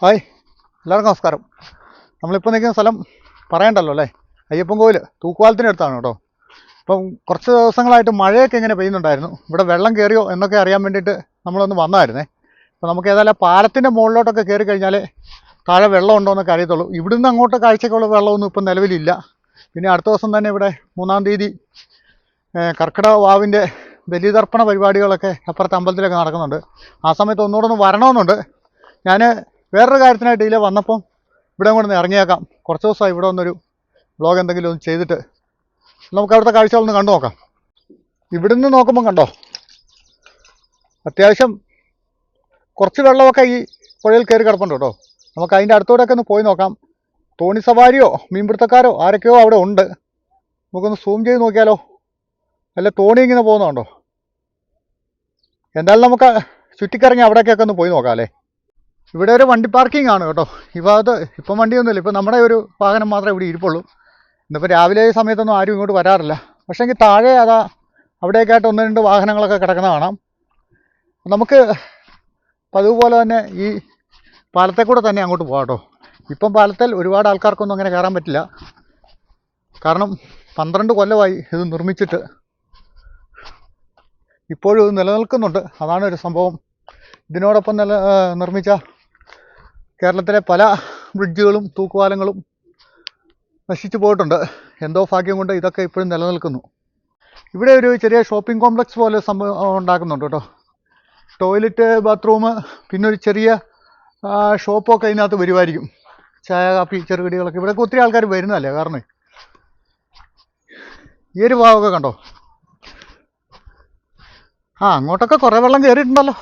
Hi എല്ലാവർക്കും നമസ്കാരം. നമ്മളിപ്പോൾ നിൽക്കുന്ന സ്ഥലം പറയണ്ടല്ലോ അല്ലേ? അയ്യപ്പൻ കോവിൽ തൂക്കുവാലത്തിനടുത്താണ് കേട്ടോ. അപ്പം കുറച്ച് ദിവസങ്ങളായിട്ട് മഴയൊക്കെ ഇങ്ങനെ പെയ്യുന്നുണ്ടായിരുന്നു. ഇവിടെ വെള്ളം കയറിയോ എന്നൊക്കെ അറിയാൻ വേണ്ടിയിട്ട് നമ്മളൊന്ന് വന്നായിരുന്നേ. അപ്പോൾ നമുക്ക് ഏതായാലും പാലത്തിന്റെ മുകളിലോട്ടൊക്കെ കയറി കഴിഞ്ഞാൽ താഴെ വെള്ളം ഉണ്ടോ എന്നൊക്കെ അറിയത്തുള്ളൂ. ഇവിടുന്ന് അങ്ങോട്ട് കാഴ്ചയ്ക്കുള്ള വെള്ളമൊന്നും ഇപ്പം നിലവിലില്ല. പിന്നെ അടുത്ത ദിവസം തന്നെ ഇവിടെ മൂന്നാം തീയതി കർക്കിടക വാവിന്റെ ബലിതർപ്പണ പരിപാടികളൊക്കെ അപ്പുറത്തെ അമ്പലത്തിലൊക്കെ നടക്കുന്നുണ്ട്. ആ സമയത്ത് ഒന്നുകൂടെ ഒന്ന് വരണമെന്നുണ്ട്. ഞാൻ വേറൊരു കാര്യത്തിനായിട്ട് ഇതിലെ വന്നപ്പം ഇവിടെ കൊണ്ടൊന്ന് ഇറങ്ങിയേക്കാം. കുറച്ച് ദിവസമായി ഇവിടെ വന്നൊരു ബ്ലോഗ് എന്തെങ്കിലും ഒന്ന് ചെയ്തിട്ട് നമുക്ക് അവിടുത്തെ കാഴ്ചകളൊന്ന് കണ്ടു നോക്കാം. ഇവിടുന്ന് നോക്കുമ്പം കണ്ടോ? അത്യാവശ്യം കുറച്ച് വെള്ളമൊക്കെ ഈ പുഴയിൽ കയറി കിടപ്പുണ്ട് കേട്ടോ. നമുക്ക് അതിന്റെ അടുത്തൂടെയൊക്കെ ഒന്ന് പോയി നോക്കാം. തോണി സവാരിയോ മീൻപിടുത്തക്കാരോ ആരൊക്കെയോ അവിടെ ഉണ്ട്. നമുക്കൊന്ന് സൂം ചെയ്ത് നോക്കിയാലോ? അല്ല തോണി ഇങ്ങനെ പോകുന്നുണ്ടോ എന്തായാലും നമുക്ക് ചുറ്റിക്കറങ്ങി അവിടേക്കൊക്കെ ഒന്ന് പോയി നോക്കാം അല്ലേ? ഇവിടെ ഒരു വണ്ടി പാർക്കിംഗ് ആണ് കേട്ടോ. ഈ ഭാഗത്ത് ഇപ്പം വണ്ടിയൊന്നുമില്ല ഇപ്പം നമ്മുടെ ഒരു വാഹനം മാത്രമേ ഇവിടെ ഇരിപ്പുള്ളൂ. ഇന്നിപ്പോൾ രാവിലെ സമയത്തൊന്നും ആരും ഇങ്ങോട്ട് വരാറില്ല. പക്ഷേ എങ്കിൽ താഴെ അതാ അവിടേക്കായിട്ട് ഒന്ന് രണ്ട് വാഹനങ്ങളൊക്കെ കിടക്കുന്ന കാണാം. നമുക്ക് പതിവ് പോലെ തന്നെ ഈ പാലത്തെ കൂടെ തന്നെ അങ്ങോട്ട് പോകാം കേട്ടോ. ഇപ്പം പാലത്തിൽ ഒരുപാട് ആൾക്കാർക്കൊന്നും അങ്ങനെ കയറാൻ പറ്റില്ല. കാരണം പന്ത്രണ്ട് കൊല്ലമായി ഇത് നിർമ്മിച്ചിട്ട്. ഇപ്പോഴും നിലനിൽക്കുന്നുണ്ട്. അതാണ് ഒരു സംഭവം. ഇതിനോടൊപ്പം നില നിർമ്മിച്ച കേരളത്തിലെ പല ബ്രിഡ്ജുകളും തൂക്കുപാലങ്ങളും നശിച്ചു പോയിട്ടുണ്ട്. എന്തോ ഭാഗ്യം കൊണ്ട് ഇതൊക്കെ ഇപ്പോഴും നിലനിൽക്കുന്നു. ഇവിടെ ഒരു ചെറിയ ഷോപ്പിംഗ് കോംപ്ലക്സ് പോലെ സംഭവം ഉണ്ടാക്കുന്നുണ്ട് കേട്ടോ. ടോയ്ലറ്റ് ബാത്റൂം പിന്നെ ഒരു ചെറിയ ഷോപ്പൊക്കെ ഇതിനകത്ത് വരുമായിരിക്കും. ചായ കാപ്പി ചെറുകടികളൊക്കെ. ഇവിടെയൊക്കെ ഒത്തിരി ആൾക്കാർ വരുന്നതല്ലേ? കാരണം ഈ ഒരു ഭാഗമൊക്കെ കണ്ടോ? ആ അങ്ങോട്ടൊക്കെ കുറേ വെള്ളം കയറിയിട്ടുണ്ടല്ലോ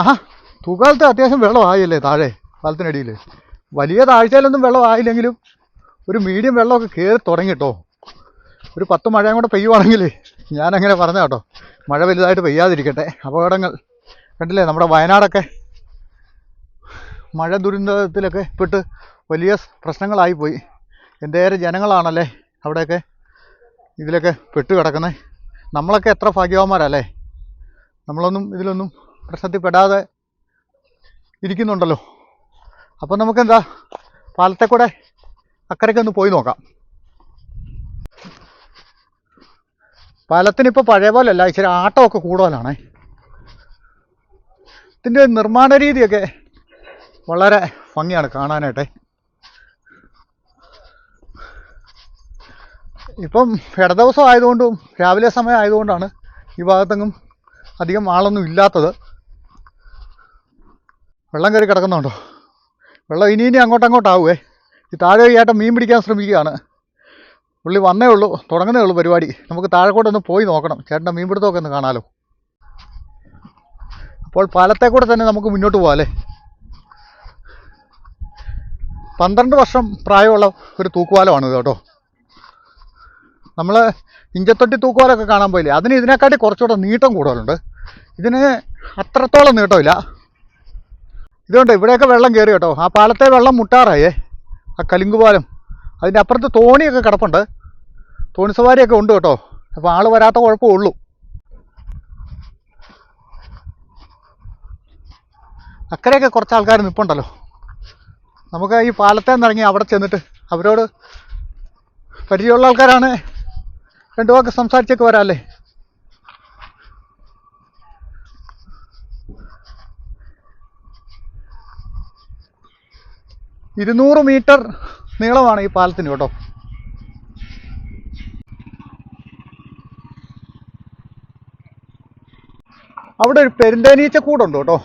ആഹാ. തൂക്കാലത്ത് അത്യാവശ്യം വെള്ളമായില്ലേ താഴെ പാലത്തിനടിയിൽ വലിയ താഴ്ചയിലൊന്നും വെള്ളമായില്ലെങ്കിലും ഒരു മീഡിയം വെള്ളമൊക്കെ കയറി തുടങ്ങി ഒരു പത്ത് മഴയും കൂടെ പെയ്യുവാണെങ്കിൽ ഞാനങ്ങനെ പറഞ്ഞ കേട്ടോ മഴ വലുതായിട്ട് പെയ്യാതിരിക്കട്ടെ അപകടങ്ങൾ. കണ്ടില്ലേ നമ്മുടെ വയനാടൊക്കെ? മഴ ദുരന്തത്തിലൊക്കെ പെട്ട് വലിയ പ്രശ്നങ്ങളായിപ്പോയി എന്തേറെ ജനങ്ങളാണല്ലേ അവിടെയൊക്കെ ഇതിലൊക്കെ പെട്ട് കിടക്കുന്നത് നമ്മളൊക്കെ എത്ര ഭാഗ്യവാന്മാരല്ലേ? നമ്മളൊന്നും ഇതിലൊന്നും പ്രശ്നത്തിൽ പെടാതെ ഇരിക്കുന്നുണ്ടല്ലോ. അപ്പം നമുക്കെന്താ? പാലത്തെ കൂടെ അക്കരയ്ക്ക് ഒന്ന് പോയി നോക്കാം. പാലത്തിനിപ്പോൾ പഴയ പോലെ പോലെയല്ല ഇച്ചിരി ആട്ടമൊക്കെ കൂടുതലാണേ. ഇതിന്റെ നിർമ്മാണ രീതിയൊക്കെ വളരെ ഭംഗിയാണ് കാണാനായിട്ടെ. ഇപ്പം ഇട ദിവസം ആയതുകൊണ്ടും രാവിലെ സമയം ആയതുകൊണ്ടാണ് ഈ ഭാഗത്തെങ്ങും അധികം ആളൊന്നും ഇല്ലാത്തത്. വെള്ളം കയറി കിടക്കുന്നുണ്ടോ? വെള്ളം ഇനി ഇനി അങ്ങോട്ട് അങ്ങോട്ടാവുമേ ഈ താഴെ ഈ ഏട്ടൻ മീൻ പിടിക്കാൻ ശ്രമിക്കുകയാണ്. പുള്ളി വന്നേ ഉള്ളൂ തുടങ്ങുന്നേ ഉള്ളൂ പരിപാടി. നമുക്ക് താഴെക്കൂടെ ഒന്ന് പോയി നോക്കണം. ചേട്ടന്റെ മീൻ പിടുത്തമൊക്കെ ഒന്ന് കാണാലോ. അപ്പോൾ പാലത്തെ കൂടെ തന്നെ നമുക്ക് മുന്നോട്ട് പോകാം അല്ലേ പന്ത്രണ്ട് വർഷം പ്രായമുള്ള ഒരു തൂക്കുവാലമാണിത് കേട്ടോ. നമ്മൾ ഇഞ്ചത്തൊട്ടി തൂക്കുവാലൊക്കെ കാണാൻ പോയില്ലേ? അതിന് ഇതിനെക്കാട്ടി കുറച്ചുകൂടെ നീട്ടം കൂടുതലുണ്ട്. ഇതിന് അത്രത്തോളം നീട്ടമില്ല. ഇതുകൊണ്ട് ഇവിടെയൊക്കെ വെള്ളം കയറി കേട്ടോ. ആ പാലത്തെ വെള്ളം മുട്ടാറായേ. ആ കലിങ്ക് പാലം. അതിന്റെ അപ്പുറത്ത് തോണിയൊക്കെ കിടപ്പുണ്ട്. തോണി സവാരിയൊക്കെ ഉണ്ട് കേട്ടോ. അപ്പോൾ ആൾ വരാത്ത കുഴപ്പമേ ഉള്ളൂ. അക്കരെയൊക്കെ കുറച്ച് ആൾക്കാർ നിൽപ്പുണ്ടല്ലോ നമുക്ക് ഈ പാലത്തെ നിന്നിറങ്ങി അവിടെ ചെന്നിട്ട് അവരോട് പരിചയമുള്ള ആൾക്കാരാണ്. രണ്ടു വാക്ക് സംസാരിച്ചൊക്കെ വരാമല്ലേ ഇരുന്നൂറ് മീറ്റർ നീളമാണ് ഈ പാലത്തിന് കേട്ടോ. അവിടെ ഒരു പെരുന്തേനീച്ച കൂടുണ്ട് കേട്ടോ.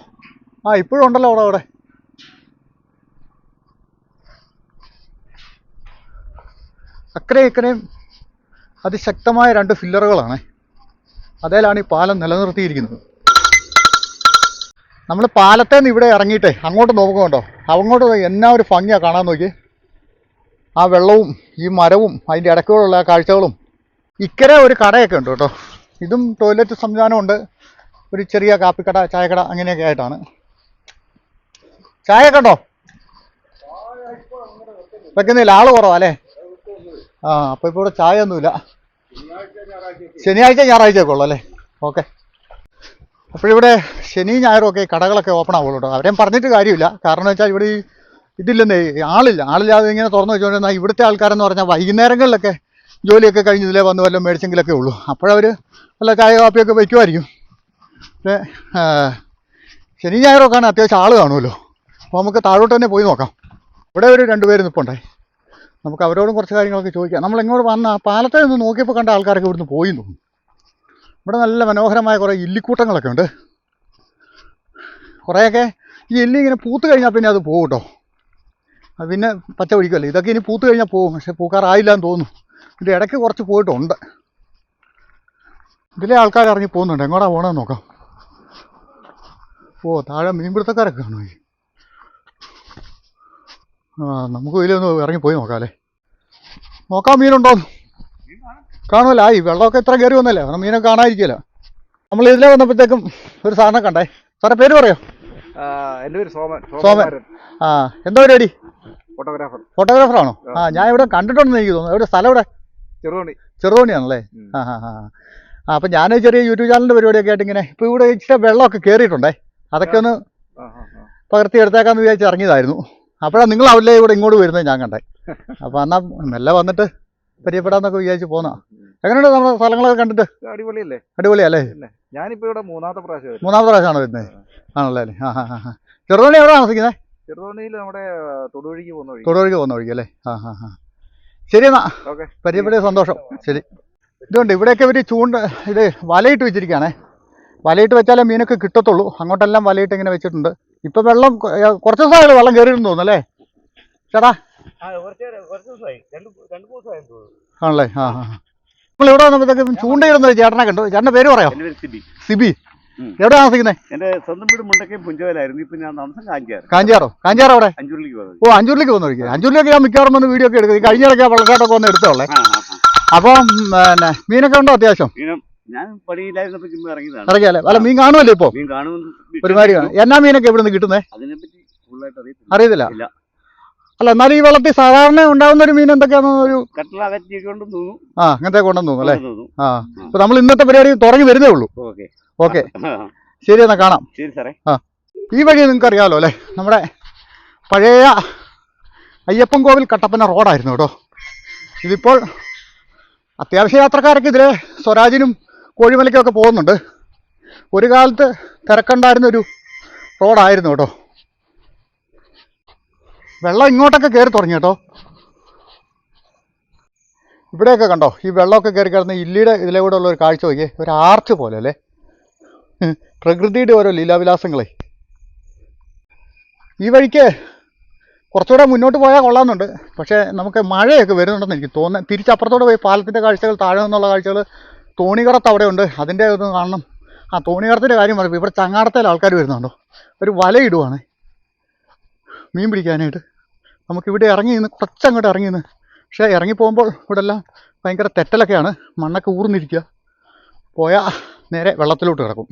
ആ ഇപ്പോഴും ഉണ്ടല്ലോ അവിടെ അവിടെ. അക്കരെ ഇക്കരെയും അതിശക്തമായ രണ്ട് ഫില്ലറുകളാണ് അതേലാണ് ഈ പാലം നിലനിർത്തിയിരിക്കുന്നത്. നമ്മൾ പാലത്തെ നിന്ന് ഇവിടെ ഇറങ്ങിയിട്ടേ അങ്ങോട്ട് നോക്കുന്നുണ്ടോ അങ്ങോട്ട് എന്നാ ഒരു ഭംഗിയാണ് കാണാൻ നോക്കി ആ വെള്ളവും ഈ മരവും അതിന്റെ ഇടയ്ക്കുള്ള കാഴ്ചകളും. ഇക്കരെ ഒരു കടയൊക്കെ ഉണ്ട് കേട്ടോ. ഇതും ടോയ്ലറ്റ് സംവിധാനമുണ്ട് ഒരു ചെറിയ കാപ്പിക്കട ചായക്കട അങ്ങനെയൊക്കെ ആയിട്ടാണ്. ചായ കണ്ടോ വെക്കുന്നില്ല ആൾ കുറവാ അല്ലേ? ആ അപ്പോൾ ഇപ്പോൾ ഇവിടെ ചായ ഒന്നുമില്ല. ശനിയാഴ്ച ഞായറാഴ്ച ഒക്കെ ഉള്ളു അല്ലേ? ഓക്കെ. അപ്പോഴിവിടെ ശനി ഞായറും ഒക്കെ ഈ കടകളൊക്കെ ഓപ്പൺ ആവുള്ളൂ കേട്ടോ അവരെയും പറഞ്ഞിട്ട് കാര്യമില്ല. കാരണം വെച്ചാൽ ഇവിടെ ഈ ഇതില്ലെന്നേ ആളില്ല. ആളില്ലാതെ ഇങ്ങനെ തുറന്നു വെച്ചുകൊണ്ടിരുന്നാൽ ഇവിടുത്തെ ആൾക്കാരെന്ന് പറഞ്ഞാൽ വൈകുന്നേരങ്ങളിലൊക്കെ ജോലിയൊക്കെ കഴിഞ്ഞ് ഇതിലേ വന്ന് വല്ലതും മേടിച്ചെങ്കിലൊക്കെ ഉള്ളൂ. അപ്പോഴവർ വല്ല ചായ കാപ്പിയൊക്കെ വയ്ക്കുമായിരിക്കും പക്ഷേ ശനി ഞായറൊക്കെ ആണ് അത്യാവശ്യം ആൾ കാണുമല്ലോ അപ്പോൾ നമുക്ക് താഴോട്ട് തന്നെ പോയി നോക്കാം. ഇവിടെ ഒരു രണ്ടുപേര് നിൽപ്പുണ്ടായി നമുക്ക് അവരോടും കുറച്ച് കാര്യങ്ങളൊക്കെ ചോദിക്കാം. നമ്മൾ എങ്ങോട്ട് വന്ന പാലത്തെ നിന്ന് നോക്കിയപ്പോൾ കണ്ട ആൾക്കാരൊക്കെ ഇവിടുന്ന് പോയി തോന്നുന്നു. ഇവിടെ നല്ല മനോഹരമായ കുറേ ഇല്ലിക്കൂട്ടങ്ങളൊക്കെ ഉണ്ട്. കുറേയൊക്കെ ഈ എല്ലി ഇങ്ങനെ പൂത്ത് കഴിഞ്ഞാൽ പിന്നെ അത് പോകും കേട്ടോ പിന്നെ പച്ച പിടിക്കുമല്ലോ ഇതൊക്കെ ഇനി പൂത്ത് കഴിഞ്ഞാൽ പോകും. പക്ഷെ പൂക്കാറായില്ല എന്ന് തോന്നുന്നു. ഇതിന്റെ ഇടയ്ക്ക് കുറച്ച് പോയിട്ടുണ്ട്. ഇതിലെ ആൾക്കാർ ഇറങ്ങി പോകുന്നുണ്ട്. എങ്ങോട്ടാ പോകണമെന്ന് നോക്കാം. ഓ താഴെ മീൻപിടുത്തക്കാരൊക്കെ ഈ? ആ നമുക്ക് ഇതിലൊന്ന് ഇറങ്ങി പോയി നോക്കാം അല്ലേ നോക്കാം മീനുണ്ടോ കാണുമല്ലോ. ആയി വെള്ളമൊക്കെ ഇത്ര കയറി വന്നല്ലേ? കാരണം മീനൊക്കെ കാണാതിരിക്കുമല്ലോ നമ്മൾ ഇതിലെ വന്നപ്പോഴത്തേക്കും ഒരു സാധനം കണ്ടേ. സാറേ പേര് പറയോ? എന്റെ പേര് സോമൻ. സോമൻ. ആ എന്താ പരിപാടി? ഫോട്ടോഗ്രാഫർ. ഫോട്ടോഗ്രാഫർ ആണോ? ആ. ഞാൻ ഇവിടെ കണ്ടിട്ടുണ്ടെന്ന് എനിക്ക് തോന്നുന്നു. എവിടെ? സ്ഥലം ഇവിടെ ചെറുതോണി. ചെറുതോണിയാണല്ലേ? ആ ആ ആ. അപ്പം ഞാൻ ചെറിയ യൂട്യൂബ് ചാനലിന്റെ പരിപാടിയൊക്കെ ആയിട്ട് ഇങ്ങനെ ഇപ്പോൾ ഇവിടെ ഇച്ചിരി വെള്ളമൊക്കെ കയറിയിട്ടുണ്ടേ അതൊക്കെ ഒന്ന്. പകർത്തി എടുത്തേക്കാന്ന് വിചാരിച്ച് ഇറങ്ങിയതായിരുന്നു. അപ്പോഴാണ് നിങ്ങളാവില്ലേ ഇവിടെ ഇങ്ങോട്ട് വരുന്നത് ഞാൻ കണ്ടേ. അപ്പോൾ എന്നാൽ മെല്ലെ വന്നിട്ട് പരിചയപ്പെടാന്നൊക്കെ വിചാരിച്ച് പോന്നാ. എങ്ങനെയുണ്ട് നമ്മുടെ സ്ഥലങ്ങളൊക്കെ കണ്ടിട്ട്? അടിപൊളിയല്ലേ? അടിപൊളിയല്ലേ? ഞാനിപ്പോ ഇവിടെ മൂന്നാമത്തെ പ്രാവശ്യം മൂന്നാമത്തെ പ്രാവശ്യമാണ് വരുന്നത് ആണല്ലേ? ആ ആ ആ ചെറുതോണി എവിടെ താമസിക്കുന്നത് ചെറുതോണിയിൽ നമ്മുടെ തൊടുവഴിക്ക് പോകുന്ന വഴി തൊടുവഴിക്ക് പോകുന്ന വഴിക്ക് അല്ലേ? ആ ആ ആ. ശരി എന്നാ. ഓക്കെ. പരിചയപ്പെടിയ സന്തോഷം. ശരി. ഇതുകൊണ്ട് ഇവിടെയൊക്കെ ഇവർ ചൂണ്ട ഇത് വലയിട്ട് വെച്ചിരിക്കുകയാണേ. വലയിട്ട് വെച്ചാലേ മീനൊക്കെ കിട്ടത്തുള്ളൂ. അങ്ങോട്ടെല്ലാം വലയിട്ട് ഇങ്ങനെ വെച്ചിട്ടുണ്ട്. ഇപ്പം വെള്ളം കുറച്ച് ദിവസമായിട്ട് വെള്ളം കയറിയിരുന്നു തോന്നുന്നു അല്ലേ? ചേട്ടാ ആണല്ലേ? ആ ആ നമ്മൾ ഇവിടെ വന്നപ്പോഴത്തേക്കും ചൂണ്ടയിടുന്ന ചേട്ടനെ കണ്ടു. ചേട്ടന്റെ പേര് പറയാം? എന്റെ പേര് സിബി. സിബി. എവിടെ താമസിക്കുന്നത് എന്റെ സ്വന്തം വീട് മുണ്ടക്കയും പുഞ്ചവലായിരുന്നു. ഇപ്പൊ ഞാൻ താമസം കാഞ്ചാറ് കാഞ്ചാറോ കാഞ്ചിയാറോ അവിടെ? അഞ്ചുള്ളിക്ക് പോകുന്നത് ഓ അഞ്ചൂരിലേക്ക് വന്നു അഞ്ചൂരിലേക്ക് ഞാൻ മിക്കവാറും വന്ന് വീഡിയോ ഒക്കെ എടുക്കും. ഈ കഴിഞ്ഞ ഇടയ്ക്ക് വെള്ളച്ചാട്ടമൊക്കെ ഒന്ന് എടുത്തോളേ അപ്പം പിന്നെ മീനൊക്കെ ഉണ്ടോ അത്യാവശ്യം? ഞാൻ പണിയില്ലായിരുന്നപ്പോ ചുമ്മാ ഇറങ്ങിയതാണ്. ഇറങ്ങിയല്ലേ? അല്ല മീൻ കാണുമല്ലോ ഇപ്പൊ? മീൻ കാണുമെന്ന് ഒരുമാതിരി കാണും. എന്നാ മീനൊക്കെ ഇവിടുന്ന് കിട്ടുന്നേ? കിട്ടുന്നത് അതിനെപ്പറ്റി അറിയത്തില്ല. അല്ല എന്നാലും ഈ വെള്ളത്തിൽ സാധാരണ ഉണ്ടാവുന്ന ഒരു മീൻ എന്തൊക്കെയാണെന്ന് ഒരു ആ അങ്ങനത്തെ കൊണ്ടെന്ന് തോന്നുന്നു അല്ലേ? ആ. അപ്പൊ നമ്മൾ ഇന്നത്തെ പരിപാടി തുടങ്ങി വരുന്നേ ഉള്ളൂ. ഓക്കെ. ശരി എന്നാ കാണാം. ശരി സാറേ. ഈ വഴി നിങ്ങൾക്ക് അറിയാമല്ലോ അല്ലേ? നമ്മുടെ പഴയ അയ്യപ്പൻ കോവിൽ കട്ടപ്പന റോഡായിരുന്നു കേട്ടോ. ഇതിപ്പോൾ അത്യാവശ്യ യാത്രക്കാരൊക്കെ ഇതിലെ സ്വരാജിനും കോഴിമലയ്ക്കും ഒക്കെ പോകുന്നുണ്ട്. ഒരു കാലത്ത് തിരക്കുണ്ടായിരുന്നൊരു റോഡായിരുന്നു കേട്ടോ. വെള്ളം ഇങ്ങോട്ടൊക്കെ കയറി തുടങ്ങി കേട്ടോ. ഇവിടെയൊക്കെ കണ്ടോ ഈ വെള്ളമൊക്കെ കയറി കിടന്ന് ഇല്ലിയുടെ ഇതിലെ കൂടെ ഉള്ള ഒരു കാഴ്ച നോക്കിയേ ഒരു ആർച്ച് പോലെ അല്ലേ? പ്രകൃതിയുടെ ഓരോ ലീലാവിലാസങ്ങളെ. ഈ വഴിക്ക് കുറച്ചുകൂടെ മുന്നോട്ട് പോയാൽ കൊള്ളാമെന്നുണ്ട് പക്ഷേ നമുക്ക് മഴയൊക്കെ വരുന്നുണ്ടെന്ന് എനിക്ക് തോന്നുന്നത് തിരിച്ചപ്പുറത്തോടെ പോയി പാലത്തിന്റെ കാഴ്ചകൾ താഴെ നിന്നുള്ള കാഴ്ചകൾ തോണികറത്ത് അവിടെ ഉണ്ട്. അതിന്റെ ഒന്ന് കാണണം. ആ തോണികറത്തിന്റെ കാര്യം പറയുമ്പോൾ ഇവിടെ ചങ്ങാടത്തേൽ ആൾക്കാർ വരുന്നുണ്ടോ? ഒരു വലയിടുവാണ് മീൻ പിടിക്കാനായിട്ട്. നമുക്കിവിടെ ഇറങ്ങി നിന്ന് കുറച്ചങ്ങോട്ട് ഇറങ്ങി നിന്ന്. പക്ഷേ ഇറങ്ങി പോകുമ്പോൾ ഇവിടെ എല്ലാം ഭയങ്കര തെറ്റലൊക്കെയാണ്. മണ്ണൊക്കെ ഊർന്നിരിക്കുക. പോയാൽ നേരെ വെള്ളത്തിലോട്ട് കിടക്കും.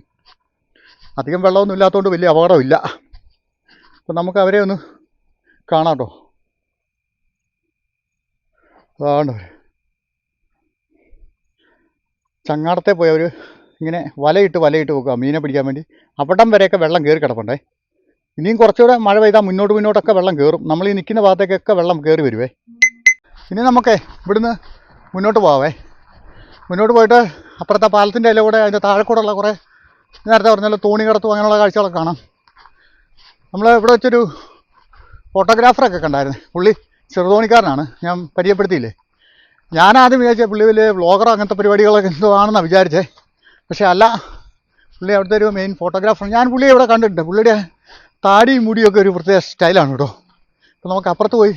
അധികം വെള്ളമൊന്നും ഇല്ലാത്തതുകൊണ്ട് വലിയ അപകടമില്ല. അപ്പം നമുക്ക് അവരെ ഒന്ന് കാണാം കേട്ടോ. അതാണ് ചങ്ങാടത്തെ പോയവർ ഇങ്ങനെ വലയിട്ട് വലയിട്ട് വെക്കുക മീനെ പിടിക്കാൻ വേണ്ടി. അവിടം വരെയൊക്കെ വെള്ളം കയറി കിടപ്പുണ്ടേ. ഇനിയും കുറച്ചുകൂടെ മഴ പെയ്താൽ മുന്നോട്ട് മുന്നോട്ടൊക്കെ വെള്ളം കയറും നമ്മൾ ഈ നിൽക്കുന്ന ഭാഗത്തേക്കൊക്കെ വെള്ളം കയറി വരുവേ. ഇനി നമുക്കേ ഇവിടുന്ന് മുന്നോട്ട് പോവാവേ. മുന്നോട്ട് പോയിട്ട് അപ്പുറത്തെ പാലത്തിന്റെ ഇല കൂടെ അതിന്റെ താഴെ കൂടെ ഉള്ള കുറേ നേരത്തെ പറഞ്ഞല്ലോ തോണി കടത്തും അങ്ങനെയുള്ള കാഴ്ചകളൊക്കെ കാണാം. നമ്മൾ ഇവിടെ വെച്ചൊരു ഫോട്ടോഗ്രാഫറൊക്കെ കണ്ടായിരുന്നു. പുള്ളി ചെറുതോണിക്കാരനാണ്. ഞാൻ പരിചയപ്പെടുത്തിയില്ലേ? ഞാൻ ആദ്യം വിചാരിച്ച പുള്ളി വലിയ വ്ളോഗറോ അങ്ങനത്തെ പരിപാടികളൊക്കെ എന്തോ ആണെന്നാണ് വിചാരിച്ചേ. പക്ഷേ അല്ല പുള്ളി അവിടുത്തെ ഒരു മെയിൻ ഫോട്ടോഗ്രാഫർ ഞാൻ പുള്ളിയെ ഇവിടെ കണ്ടിട്ടുണ്ട്. പുള്ളിയുടെ താടിയും മുടിയൊക്കെ ഒരു പ്രത്യേക സ്റ്റൈലാണ് കേട്ടോ. അപ്പോൾ നമുക്ക് അപ്പുറത്ത് പോയി.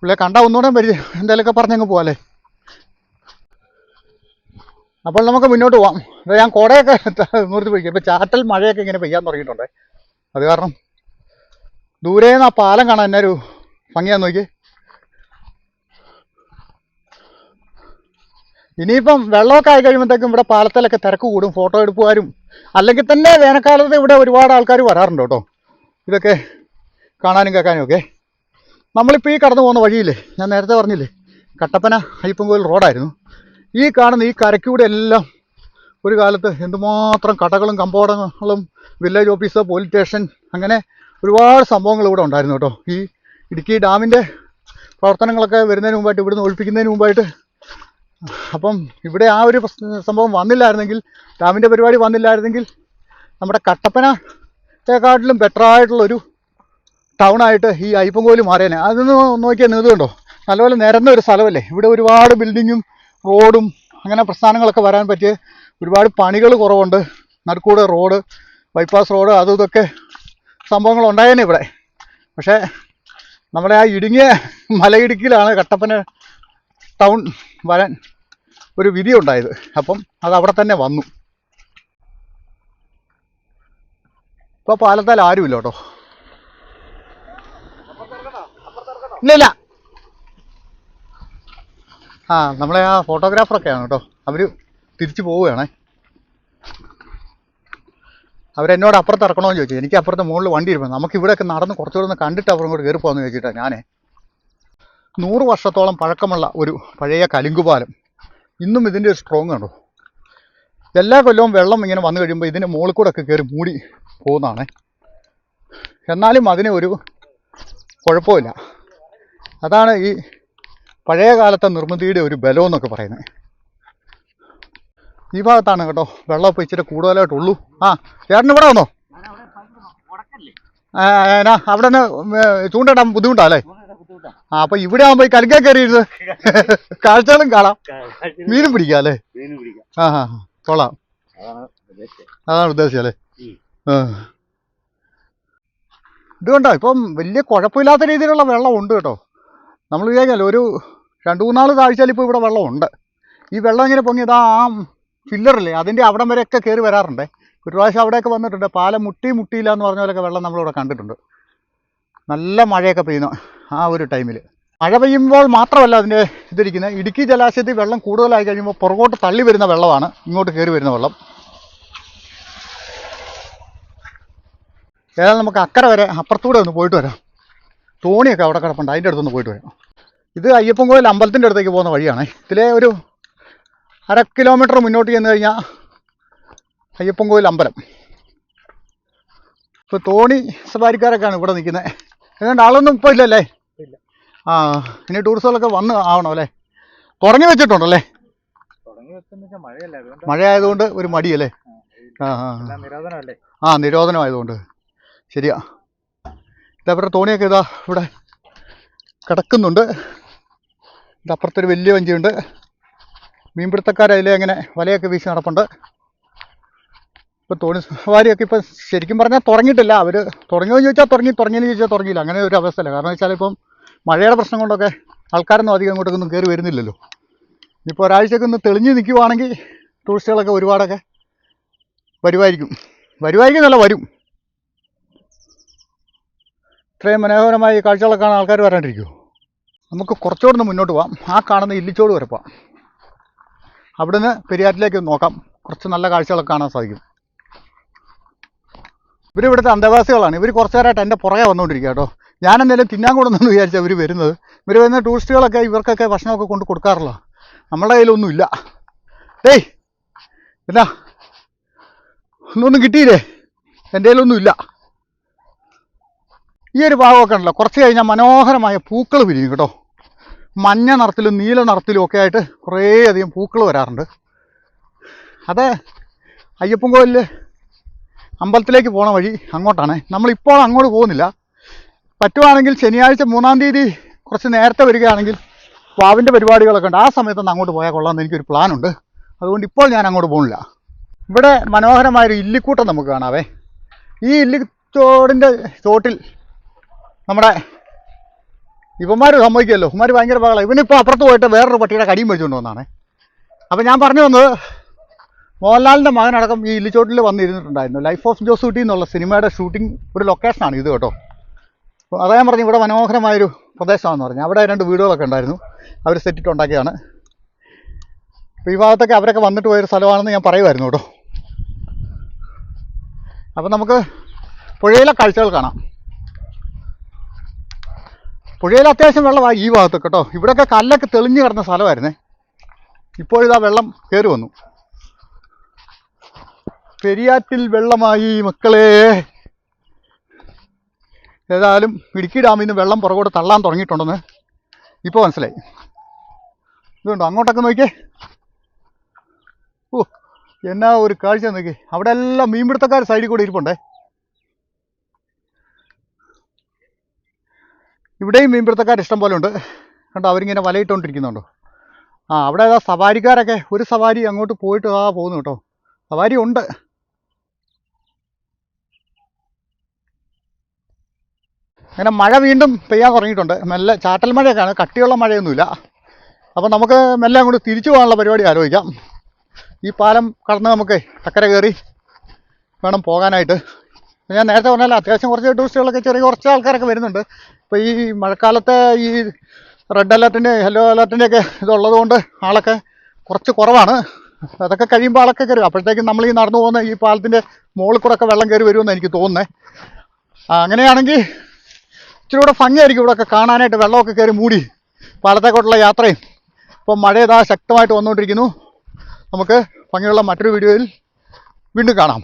പുള്ളിയെ കണ്ടാൽ ഒന്നുകൂടെ പരിചയം. എന്തെങ്കിലുമൊക്കെ പറഞ്ഞങ്ങ് പോകാമല്ലേ അപ്പോൾ നമുക്ക് മുന്നോട്ട് പോവാം. ഞാൻ കുടയൊക്കെ നിർത്തി പോയി ഇപ്പോൾ ചാട്ടൽ മഴയൊക്കെ ഇങ്ങനെ പെയ്യാൻ തുടങ്ങിയിട്ടുണ്ട്. അത് കാരണം ദൂരെ നിന്ന് ആ പാലം കാണാൻ എന്നെ ഒരു ഭംഗിയാന്ന് നോക്കി ഇനിയിപ്പം വെള്ളമൊക്കെ ആയി കഴിയുമ്പോഴത്തേക്കും ഇവിടെ പാലത്തിലൊക്കെ തിരക്ക് കൂടും. ഫോട്ടോ എടുപ്പുകാരും അല്ലെങ്കിൽ തന്നെ വേനൽക്കാലത്ത് ഇവിടെ ഒരുപാട് ആൾക്കാർ വരാറുണ്ട് കേട്ടോ. ഇതൊക്കെ കാണാനും കേൾക്കാനും ഒക്കെ. നമ്മളിപ്പോൾ ഈ കടന്നു പോകുന്ന വഴിയില്ലേ ഞാൻ നേരത്തെ പറഞ്ഞില്ലേ കട്ടപ്പന അയ്യപ്പൻകോയിൽ റോഡായിരുന്നു. ഈ കാണുന്ന ഈ കരയ്ക്കൂടെ എല്ലാം ഒരു കാലത്ത് എന്തുമാത്രം കടകളും കമ്പോടങ്ങളും വില്ലേജ് ഓഫീസ് പോലീസ് സ്റ്റേഷൻ അങ്ങനെ ഒരുപാട് സംഭവങ്ങൾ ഇവിടെ ഉണ്ടായിരുന്നു കേട്ടോ. ഈ ഇടുക്കി ഡാമിന്റെ പ്രവർത്തനങ്ങളൊക്കെ വരുന്നതിന് മുമ്പായിട്ട് ഇവിടുന്ന് ഒഴിപ്പിക്കുന്നതിന് മുമ്പായിട്ട് അപ്പം ഇവിടെ ആ ഒരു സംഭവം വന്നില്ലായിരുന്നെങ്കിൽ ഡാമിന്റെ പരിപാടി വന്നില്ലായിരുന്നെങ്കിൽ നമ്മുടെ കട്ടപ്പനത്തെക്കാട്ടിലും ബെറ്ററായിട്ടുള്ളൊരു ടൗണായിട്ട് ഈ അയ്യപ്പൻകോൽ മാറിയേനെ. അതൊന്ന് നോക്കിയാൽ നീതുണ്ടോ നല്ലപോലെ നിരന്ന ഒരു സ്ഥലമല്ലേ? ഇവിടെ ഒരുപാട് ബിൽഡിങ്ങും റോഡും അങ്ങനെ പ്രസ്ഥാനങ്ങളൊക്കെ വരാൻ പറ്റിയ ഒരുപാട് പണികൾ കുറവുണ്ട്. നടുക്കൂടെ റോഡ് ബൈപ്പാസ് റോഡ് അതും ഇതൊക്കെ സംഭവങ്ങൾ ഉണ്ടായേനെ ഇവിടെ. പക്ഷേ നമ്മുടെ ആ ഇടുങ്ങിയ മലയിടുക്കിലാണ് കട്ടപ്പന ടൗൺ വരാൻ ഒരു വിധി ഉണ്ടായത്. അപ്പം അത് അവിടെ തന്നെ വന്നു. ഇപ്പോൾ പാലത്താൽ ആരുമില്ല കേട്ടോ ഇല്ല ഇല്ല ആ നമ്മളെ ആ ഫോട്ടോഗ്രാഫറൊക്കെയാണ് കേട്ടോ. അവർ തിരിച്ചു പോവുകയാണേ. അവരെന്നോട് അപ്പുറത്ത് ഇറക്കണമെന്ന് ചോദിച്ചു. എനിക്ക് അപ്പുറത്ത് മുകളിൽ വണ്ടി ഇരുമ്പോൾ നമുക്ക് ഇവിടെയൊക്കെ നടന്ന് കുറച്ചുകൂടെ ഒന്ന് കണ്ടിട്ട് അപ്പുറം കൂടെ കയറി പോകാമെന്ന് ചോദിച്ചിട്ടാണ് ഞാനേ. നൂറ് വർഷത്തോളം പഴക്കമുള്ള ഒരു പഴയ കലുങ്കുപാലം. ഇന്നും ഇതിന്റെ ഒരു സ്ട്രോങ് ഉണ്ടോ എല്ലാ കൊല്ലവും വെള്ളം ഇങ്ങനെ വന്നു കഴിയുമ്പോൾ ഇതിന്റെ മുകളിൽ കൂടെ ഒക്കെ കയറി മൂടി പോകുന്നതാണ്. എന്നാലും അതിന് ഒരു കുഴപ്പമില്ല. അതാണ് ഈ പഴയ കാലത്തെ നിർമ്മിതിയുടെ ഒരു ബലം എന്നൊക്കെ പറയുന്നത്. ഈ ഭാഗത്താണ് കേട്ടോ വെള്ളം ഇപ്പോൾ ഇച്ചിരി കൂടുതലായിട്ടുള്ളൂ. ആ ചേട്ടൻ ഇവിടെ വന്നോ? എന്നാ അവിടെ നിന്ന് ചൂണ്ടിടാൻ ബുദ്ധിമുട്ടല്ലേ ആ അപ്പൊ ഇവിടെ ആകുമ്പോ ഈ കയറിയിരുന്നു കാഴ്ചകളും കാണാം. മീനും പിടിക്കാം അല്ലേ? ആ കൊള്ളാം. അതാണ് ഉദ്ദേശിച്ചത് അല്ലേ. ഇതുകൊണ്ടോ ഇപ്പം വലിയ കുഴപ്പമില്ലാത്ത രീതിയിലുള്ള വെള്ളം ഉണ്ട് കേട്ടോ. നമ്മൾ വിചാരിക്കാമല്ലോ ഒരു രണ്ട് മൂന്നാൽ താഴ്ചയിൽ ഇപ്പോൾ ഇവിടെ വെള്ളമുണ്ട് ഈ വെള്ളം ഇങ്ങനെ പൊങ്ങിയത് ആ ഫില്ലറില്ലേ അതിന്റെ അവിടം വരെയൊക്കെ കയറി വരാറുണ്ട്. ഒരു പ്രാവശ്യം അവിടെയൊക്കെ വന്നിട്ടുണ്ട്. പാലം മുട്ടി മുട്ടിയില്ല എന്ന് പറഞ്ഞ പോലെയൊക്കെ വെള്ളം നമ്മളിവിടെ കണ്ടിട്ടുണ്ട്. നല്ല മഴയൊക്കെ പെയ്യുന്ന. ആ ഒരു ടൈമിൽ മഴ പെയ്യുമ്പോൾ മാത്രമല്ല അതിന്റെ ഇതിരിക്കുന്നത് ഇടുക്കി ജലാശയത്തിൽ വെള്ളം കൂടുതലായി കഴിയുമ്പോൾ പുറകോട്ട് തള്ളി വരുന്ന വെള്ളമാണ് ഇങ്ങോട്ട് കയറി വരുന്ന വെള്ളം. ഏതായാലും നമുക്ക് അക്കരെ വരെ അപ്പുറത്തൂടെ ഒന്ന് പോയിട്ട് വരാം. തോണിയൊക്കെ അവിടെ കിടപ്പുണ്ട്. അതിന്റെ അടുത്തൊന്ന് പോയിട്ട് വരാം. ഇത് അയ്യപ്പൻകോവിൽ അമ്പലത്തിന്റെ അടുത്തേക്ക് പോകുന്ന വഴിയാണ്. ഇതിലെ ഒരു അര കിലോമീറ്റർ മുന്നോട്ട് ചെന്ന് കഴിഞ്ഞാൽ അയ്യപ്പൻകോവിൽ അമ്പലം. ഇപ്പോൾ തോണി സവാരിക്കാരൊക്കെയാണ് ഇവിടെ നിൽക്കുന്നത് ഏതാണ്ട് ആളൊന്നും ഇപ്പോൾ ഇല്ലല്ലേ? ഇല്ല. ആ ഇനി ടൂറിസ്റ്റുകളൊക്കെ വന്ന് ആവണം അല്ലേ? തുടങ്ങി വെച്ചിട്ടുണ്ടല്ലേ? തുടങ്ങി വെച്ചെന്ന് മഴയല്ലേ അതുകൊണ്ട് മഴ ആയതുകൊണ്ട് ഒരു മടിയല്ലേ? ആ ആ നിരോധനമായതുകൊണ്ട്. ശരിയാ. ഇതവരുടെ തോണിയൊക്കെ ഇതാ ഇവിടെ കിടക്കുന്നുണ്ട്. ഇതപ്പുറത്തൊരു വലിയ വഞ്ചിയുണ്ട്. മീൻപിടുത്തക്കാരതിലെ അങ്ങനെ വലയൊക്കെ വീശി നടപ്പുണ്ട്. ഇപ്പോൾ തോണി സവാരിയൊക്കെ ഇപ്പം ശരിക്കും പറഞ്ഞാൽ തുടങ്ങിയിട്ടില്ല. അവർ തുടങ്ങിയോ ചോദിച്ചാൽ തുടങ്ങി തുടങ്ങിയെന്ന് ചോദിച്ചാൽ തുടങ്ങിയില്ല. അങ്ങനെ ഒരു അവസ്ഥയില്ല. കാരണം വെച്ചാൽ ഇപ്പം മഴയുടെ പ്രശ്നം കൊണ്ടൊക്കെ ആൾക്കാരൊന്നും അധികം ഇങ്ങോട്ടൊന്നും കയറി വരുന്നില്ലല്ലോ. ഇനിയിപ്പോൾ ഒരാഴ്ചയൊക്കെ ഒന്ന് തെളിഞ്ഞ് നിൽക്കുവാണെങ്കിൽ ടൂറിസ്റ്റുകളൊക്കെ ഒരുപാടൊക്കെ വരുമായിരിക്കും വരുമായിരിക്കും നല്ല വരും. ഇത്രയും മനോഹരമായ കാഴ്ചകളൊക്കെ കാണാൻ ആൾക്കാർ വരാണ്ടിരിക്കുമോ നമുക്ക് കുറച്ചുകൂടെ മുന്നോട്ട് പോകാം ആ കാണുന്ന ഇല്ലിച്ചോട് വരെ പോവാം. അവിടുന്ന് പെരിയാറ്റിലേക്ക് നോക്കാം. കുറച്ച് നല്ല കാഴ്ചകളൊക്കെ കാണാൻ സാധിക്കും. ഇവർ ഇവിടുത്തെ അന്തേവാസികളാണ്. ഇവർ കുറച്ചു നേരമായിട്ട് എന്റെ പുറകെ വന്നുകൊണ്ടിരിക്കുക കേട്ടോ. ഞാൻ തിന്നാൻ കൊടുന്നെന്ന് വിചാരിച്ചാൽ ഇവർ വരുന്നത്. ഇവർ വരുന്ന ടൂറിസ്റ്റുകളൊക്കെ ഇവർക്കൊക്കെ ഭക്ഷണമൊക്കെ കൊണ്ട് കൊടുക്കാറുള്ള കയ്യിലൊന്നും ഇല്ല ഏയ് എന്നാ ഒന്നൊന്നും കിട്ടിയില്ലേ? എന്റെ കയ്യിലൊന്നുമില്ല. ഈ ഒരു ഭാഗമൊക്കെ ഉണ്ടല്ലോ. കുറച്ച് കഴിഞ്ഞാൽ മനോഹരമായ പൂക്കൾ വിരിയും കേട്ടോ. മഞ്ഞ നിറത്തിലും നീല നിറത്തിലും ഒക്കെ ആയിട്ട് കുറേയധികം പൂക്കൾ വരാറുണ്ട്. അത് അയ്യപ്പൻകോവിലിൽ അമ്പലത്തിലേക്ക് പോണ വഴി അങ്ങോട്ടാണ്. നമ്മളിപ്പോൾ അങ്ങോട്ട് പോകുന്നില്ല. പറ്റുവാണെങ്കിൽ ശനിയാഴ്ച മൂന്നാം തീയതി കുറച്ച് നേരത്തെ വരികയാണെങ്കിൽ വാവിന്റെ പരിപാടികളൊക്കെ ഉണ്ട്. ആ സമയത്തൊന്ന് അങ്ങോട്ട് പോയാൽ കൊള്ളാമെന്ന് എനിക്കൊരു പ്ലാനുണ്ട്. അതുകൊണ്ട് ഇപ്പോൾ ഞാൻ അങ്ങോട്ട് പോകുന്നില്ല ഇവിടെ മനോഹരമായൊരു ഇല്ലിക്കൂട്ടം നമുക്ക് കാണാവേ. ഈ ഇല്ലിച്ചോടിന്റെ ചോട്ടിൽ നമ്മുടെ ഇവന്മാർ സമ്മതിക്കുമല്ലോ. ഇവന്മാർ ഭയങ്കര പകള ഇവനിപ്പോൾ അപ്പുറത്ത് പോയിട്ട് വേറൊരു പട്ടിയുടെ കടിയും വെച്ചുകൊണ്ട് വന്നാണ്. അപ്പോൾ ഞാൻ പറഞ്ഞു വന്നത് മോഹൻലാലിന്റെ മകനടക്കം ഈ ഇല്ലിച്ചോട്ടിൽ വന്നിരുന്നിട്ടുണ്ടായിരുന്നു. ലൈഫ് ഓഫ് ജോസൂട്ടി എന്നുള്ള സിനിമയുടെ ഷൂട്ടിംഗ് ഒരു ലൊക്കേഷനാണ് ഇത് കേട്ടോ. അതാ ഞാൻ പറഞ്ഞു ഇവിടെ മനോഹരമായൊരു പ്രദേശമാണെന്ന് പറഞ്ഞു. അവിടെ രണ്ട് വീടുകളൊക്കെ ഉണ്ടായിരുന്നു. അവർ സെറ്റിട്ട് ഉണ്ടാക്കിയതാണ്. അപ്പോൾ ഈ ഭാഗത്തൊക്കെ അവരൊക്കെ വന്നിട്ട് പോയൊരു സ്ഥലമാണെന്ന് ഞാൻ പറയുമായിരുന്നു കേട്ടോ. അപ്പം നമുക്ക് പുഴയിലെ കാഴ്ചകൾ കാണാം. പുഴയിൽ അത്യാവശ്യം വെള്ളമായി ഈ ഭാഗത്തൊക്കെ കേട്ടോ. ഇവിടെയൊക്കെ കല്ലൊക്കെ തെളിഞ്ഞു കിടന്ന സ്ഥലമായിരുന്നേ. ഇപ്പോഴിതാ വെള്ളം കയറി വന്നു. പെരിയാറ്റിൽ വെള്ളമായി മക്കളെ. ഏതായാലും ഇടുക്കി ഡാമിൽ നിന്ന് വെള്ളം പുറകോട്ട് തള്ളാൻ തുടങ്ങിയിട്ടുണ്ടെന്ന് ഇപ്പോൾ മനസ്സിലായി. ഇതുണ്ടോ? അങ്ങോട്ടൊക്കെ നോക്കിയേ. ഓ എന്നാ ഒരു കാഴ്ച നോക്കി അവിടെ എല്ലാം മീൻപിടുത്തക്കാർ സൈഡിൽ കൂടെ ഇരിപ്പുണ്ടേ. ഇവിടെയും മീൻപിടുത്തക്കാർ ഇഷ്ടം പോലെ ഉണ്ട്. കണ്ടോ അവരിങ്ങനെ വലയിട്ടുകൊണ്ടിരിക്കുന്നുണ്ടോ ആ അവിടെ ഏതാ സവാരിക്കാരൊക്കെ? ഒരു സവാരി അങ്ങോട്ട് പോയിട്ട് ആ പോകുന്നു കേട്ടോ. സവാരി ഉണ്ട്. അങ്ങനെ മഴ വീണ്ടും പെയ്യാൻ തുടങ്ങിയിട്ടുണ്ട്. മെല്ലെ ചാറ്റൽ മഴയൊക്കെയാണ്. കട്ടിയുള്ള മഴയൊന്നുമില്ല. അപ്പോൾ നമുക്ക് മെല്ലെ അങ്ങോട്ട് തിരിച്ചു പോകാനുള്ള പരിപാടി ആലോചിക്കാം. ഈ പാലം കടന്ന് നമുക്ക് അക്കരെ കയറി വേണം പോകാനായിട്ട്. ഞാൻ നേരത്തെ പറഞ്ഞാൽ അത്യാവശ്യം കുറച്ച് ടൂറിസ്റ്റുകളൊക്കെ ചെറിയ കുറച്ച് ആൾക്കാരൊക്കെ വരുന്നുണ്ട്. ഇപ്പോൾ ഈ മഴക്കാലത്തെ ഈ റെഡ് അലർട്ടിന്റെ യെല്ലോ അലർട്ടിന്റെയൊക്കെ ഒക്കെ ഇതുള്ളത് ആളൊക്കെ കുറച്ച് കുറവാണ്. അതൊക്കെ കഴിയുമ്പോൾ ആളൊക്കെ കയറും. അപ്പോഴത്തേക്കും നമ്മൾ ഈ നടന്നു പോകുന്ന ഈ പാലത്തിന്റെ മുകളിൽ കൂടെ ഒക്കെ വെള്ളം കയറി വരുമെന്ന് എനിക്ക് തോന്നുന്നത്. അങ്ങനെയാണെങ്കിൽ ഇച്ചിരി കൂടെ ഭംഗിയായിരിക്കും ഇവിടെയൊക്കെ കാണാനായിട്ട് വെള്ളമൊക്കെ കയറി മൂടി പാലത്തേക്കോട്ടുള്ള യാത്രയും. ഇപ്പം മഴ ഇതാ ശക്തമായിട്ട് വന്നുകൊണ്ടിരിക്കുന്നു. നമുക്ക് ഭംഗിയുള്ള മറ്റൊരു വീഡിയോയിൽ വീണ്ടും കാണാം.